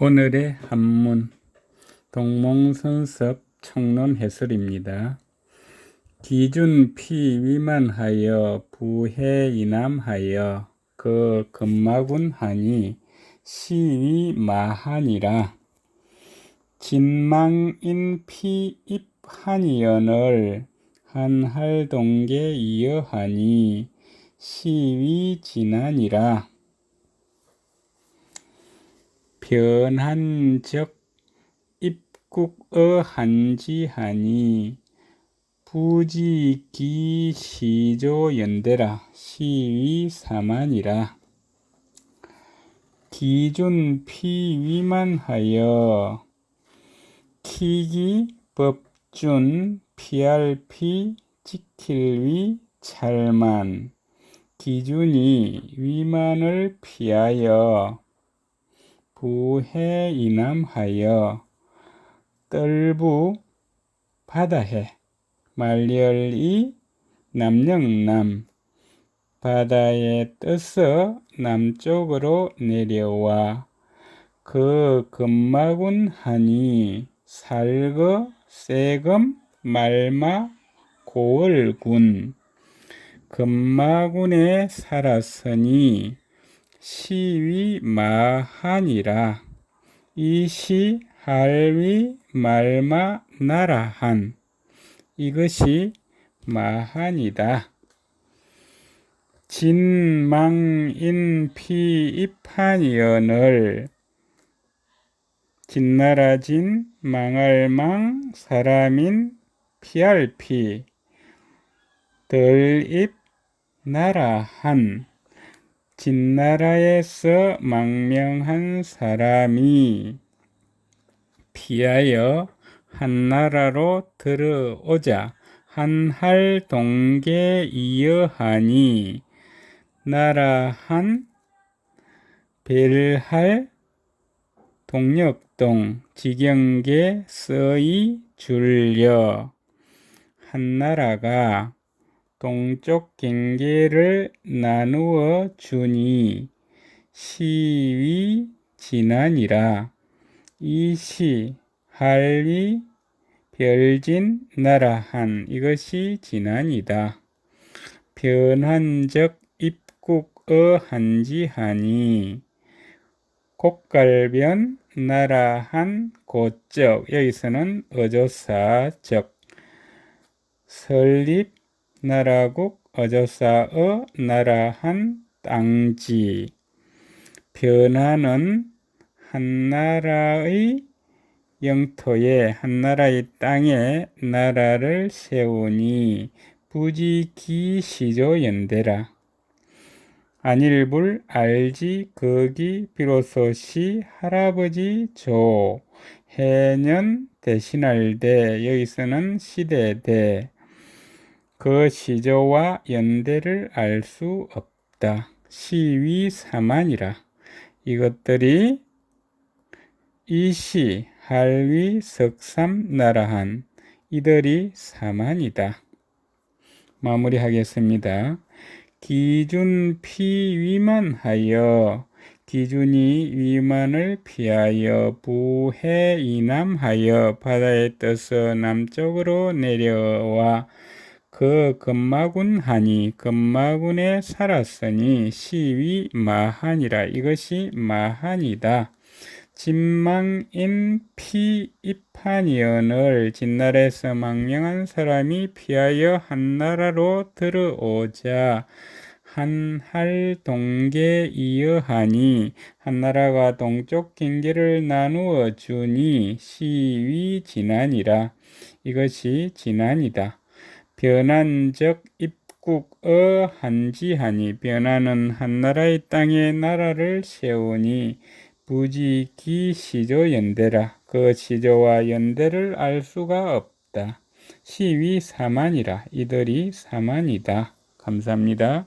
오늘의 한문 동몽선섭 청론 해설입니다. 기준 피 위만하여 부해 이남하여 그 금마군 하니 시위 마하니라 진망인 피 입한이연을 한할동계 이어하니 시위 진하니라 변한적 입국어 한지하니 부지기 시조 연대라 시위 사만이라. 기준 피위만하여 키기 법준 PRP 지킬위 찰만 기준이 위만을 피하여 부해 이남하여 떨부 바다해. 말열이 남영남 바다에 떠서 남쪽으로 내려와 그 금마군 하니 살거 세금 말마 고을군. 금마군에 살았으니 시위 마하니라. 이시 할위 말마 나라한. 이것이 마한이다. 진망인 피입한이언을 진나라진 망할망 사람인 피할피. 덜입 나라한 진나라에서 망명한 사람이 피하여 한나라로 들어오자 한할 동계 이어하니 나라한 벨할 동력동 지경계 서이 줄려 한나라가 동쪽 경계를 나누어 주니 시위 지난이라. 이시 할위 별진 나라한 이것이 지난이다. 변한적 입국어 한지하니 곡갈변 나라한 고적. 여기서는 어조사적. 설립 나라국 어조사어 나라한 땅지. 변화는 한나라의 영토에 한나라의 땅에 나라를 세우니 부지기시조 연대라. 안일불 알지 거기 비로소시 할아버지 조. 해년 대신할 대 여기서는 시대 대 그 시조와 연대를 알 수 없다. 시위 사만이라. 이것들이 이시, 할위, 석삼, 나라한 이들이 사만이다. 마무리하겠습니다. 기준 피 위만하여 기준이 위만을 피하여 부해 이남하여 바다에 떠서 남쪽으로 내려와 그 금마군 하니 금마군에 살았으니 시위 마한이라 이것이 마한이다. 진망인 피입한이언을 진날에서 망명한 사람이 피하여 한나라로 들어오자 한할 동계 이어하니 한나라가 동쪽 경계를 나누어 주니 시위 지난이라 이것이 지난이다. 변한적 입국어 한지하니 변하는 한나라의 땅에 나라를 세우니 부지기 시조 연대라 그 시조와 연대를 알 수가 없다. 시위 사만이라 이들이 사만이다. 감사합니다.